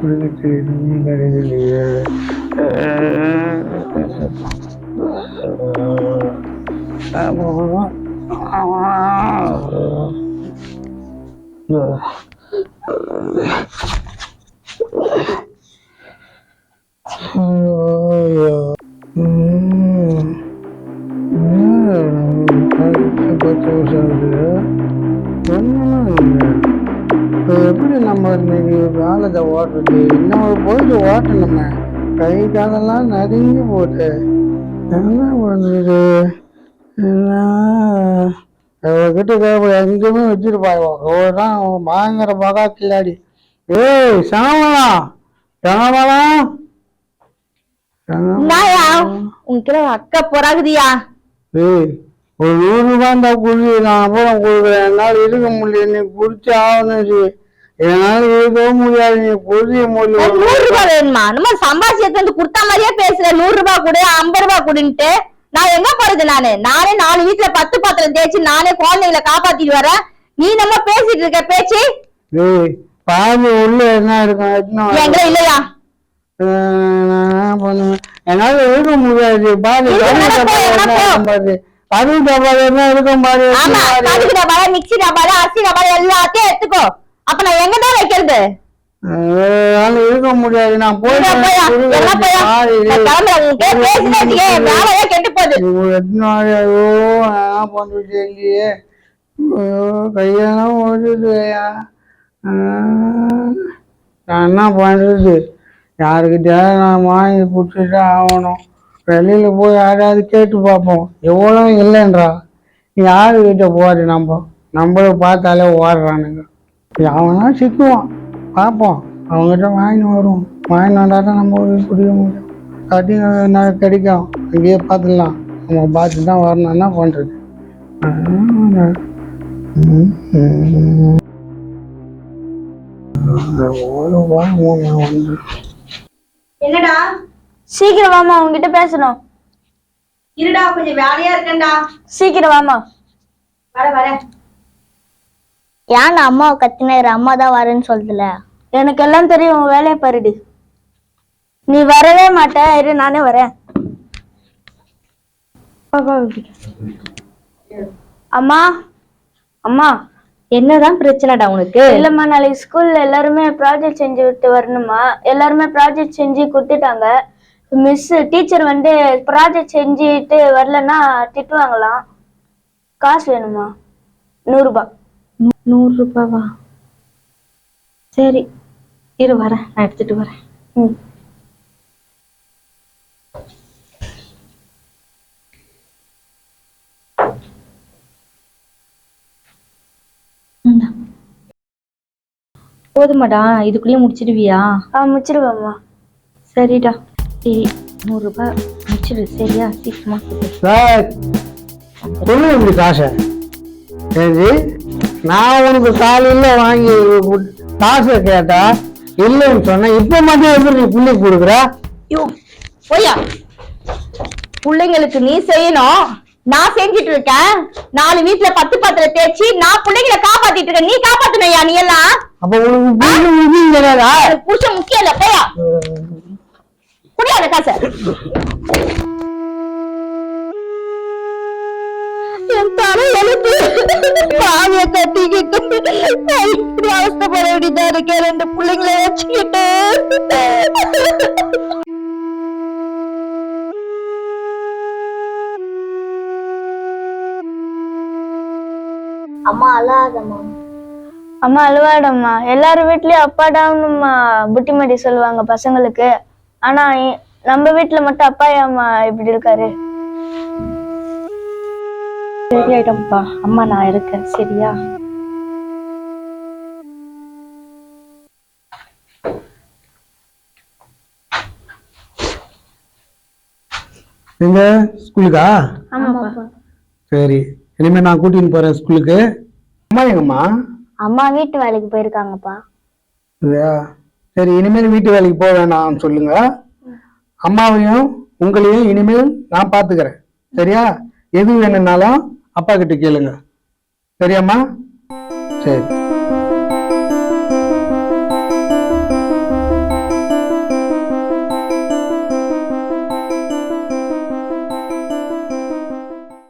நான் புரிஞ்சுட்டு இப்போ எப்படி நம்ம இன்னைக்கு காலத்தை ஓட்டுறது இன்னும் போயிட்டு ஓட்டணுமே. கை காலெல்லாம் நடுங்கி போட்டு. என்ன பண்ணுறது கிட்ட எங்கேயுமே வச்சுருப்பாங்க. ஒரு தான் பயங்கர பகா கில்லாடி. ஏய் சனமலாம் நாயா உனக்கு அக்கா பொறாகுதியா? ஏய் ஒரு நூறு ரூபாய் இருந்தா குடி நான் அப்புறம் கொடுக்குறேன் என்னால் இருக்க முடியல. நீ குடிச்சு ஆகணும் என்னால் இருக்கவே முடியாது நீ குடிய முடியல. நூறு ரூபாய் வேணுமா? நம்ம சம்பாதிச்சு வந்து குடுத்த மாதிரியே பேசுற. நூறு ரூபாய் கொடு ஐம்பது ரூபாய் கொடுன்ட்டு. நான் எங்க போறது நானு? நானே நாலு வீட்டுல பத்து பாத்திரம் தேய்ச்சி நானே குழந்தைகளை காப்பாத்திட்டு வரேன். நீ நம்ம பேசிட்டு இருக்க பேச்சு. பாதி உள்ள என்ன இருக்கும் எங்க இல்லையா? என்னால் இருக்க முடியாது பாதி? இல்ல, கறி வேணா போ, டப்பா என்ன. இருக்கும் பாரு டப்பா ஆமா மிக்சி டப்பால அரிசி டப்பால எல்லாத்தையும் எடுத்துக்கோ. அப்ப நான் எங்க தான் வைக்கிறது? என்னால இருக்க முடியாது? நான் போய். கெட்டு போகுது. பண்றது இல்லையே கையெல்லாம் ஓடுதுயா நான் என்ன பண்றது? யாருக்கிட்டயாவது நான் வாங்கி குடிச்சிட்டு ஆகணும். வெளியில போய் யாராவது கேட்டு பார்ப்போம். எவ்வளோ இல்லைன்றா. யாருக்கிட்ட போறது நம்ம நம்மள பார்த்தாலே ஓடுறானுங்க. அவனா சிக்குவான். பார்ப்போம். அவங்ககிட்ட வாங்கிட்டு வருவோம். வாங்கிட்டு வந்தால் தான் நம்ம ஒரு புரிய முடியும். கட்டி கிடைக்கும்? அங்கேயே பார்த்துடலாம். நம்ம பார்த்து தான் வரணும். என்ன பண்ணுறது என்னடா? சீக்கிரம் வாமா உங்ககிட்ட பேசணும். இருடா கொஞ்சம் வேலையா இருக்கேன்டா. சீக்கிரம் வாமா வர வர. ஏன் அம்மாவை கத்தினாரு? அம்மா தான் வரேன்னு சொல்லுதுல எனக்கு எல்லாம் தெரியும் உன் வேலையை பாருடி. நீ வரவே மாட்ட. இரு நானே வரேன். அம்மா. அம்மா. என்னதான் பிரச்சனைடா உனக்கு? இல்லம்மா நாளைக்கு ஸ்கூல்ல எல்லாருமே ப்ராஜெக்ட் செஞ்சு விட்டு வரணுமா? எல்லாருமே ப்ராஜெக்ட் செஞ்சு கொடுத்துட்டாங்க. மிஸ் டீச்சர் வந்து ப்ராஜெக்ட் செஞ்சுட்டு வரலன்னா திட்டுவாங்களாம். காசு வேணுமா? நூறுரூபா நூறு ரூபாவா சரி இரு வரேன் நான் எடுத்துட்டு வரேன். ம். போதுமாடா இதுக்குள்ளேயே முடிச்சிடுவியா? ஆ முடிச்சிருவாம்மா சரிடா. சரி நூறு ரூபாய் முடிச்சிடு சரியா? சீக்கிரமா. சார் சொல்லு இப்படி காசை. சரி. நான் உனக்கு காலையில் வாங்கி காசை கேட்டா இல்லைன்னு சொன்னேன் இப்போ மட்டும் எப்படி நீ புள்ளிக்கு கொடுக்குற? ஐயோ போயா பிள்ளைங்களுக்கு நீ செய்யணும். நான் செஞ்சிட்டு இருக்கேன். நாலு வீட்டுல பத்து பாத்திரம் தேய்ச்சி நான் பிள்ளைங்களை காப்பாத்திட்டு இருக்கேன். நீ காப்பாத்தணையா நீ எல்லாம்? அப்போ உனக்கு புருஷன் முக்கியம் இல்ல. போயா குடியாத காசை என் தலை எழுத்து பாவிய கட்டிக்கிட்டு அவஸ்தைப்பட வேண்டியதா இருக்கேன் ரெண்டு பிள்ளைங்களை வச்சுக்கிட்டு. அம்மா அழாதம்மா. அம்மா அழுவாடம்மா எல்லார் வீட்லயும் அப்பாடாம்னும்மா புட்டிமடி சொல்லுவாங்க பசங்களுக்கு. ஆனா நம்ம வீட்ல மட்டும் அப்பா ஏம்மா இப்படி இருக்காரு. சரியாயிட்டோம்ப்பா அம்மா நான் இருக்கேன். சரியா? எங்க ஸ்கூலுக்கா? ஆமாப்பா. சரி. இனிமே நான் கூட்டின்னு போறேன் ஸ்கூலுக்கு. அம்மா எங்கம்மா? அம்மா வீட்டு வேலைக்கு போயிருக்காங்கப்பா. சரி இனிமேல் வீட்டு வேலைக்கு போக வேணாம்னு சொல்லுங்க. அம்மாவையும் உங்களையும் இனிமேல் நான் பார்த்துக்கிறேன். சரியா? எது வேணும்னாலும் அப்பா கிட்ட கேளுங்க. சரியாம்மா? சரி.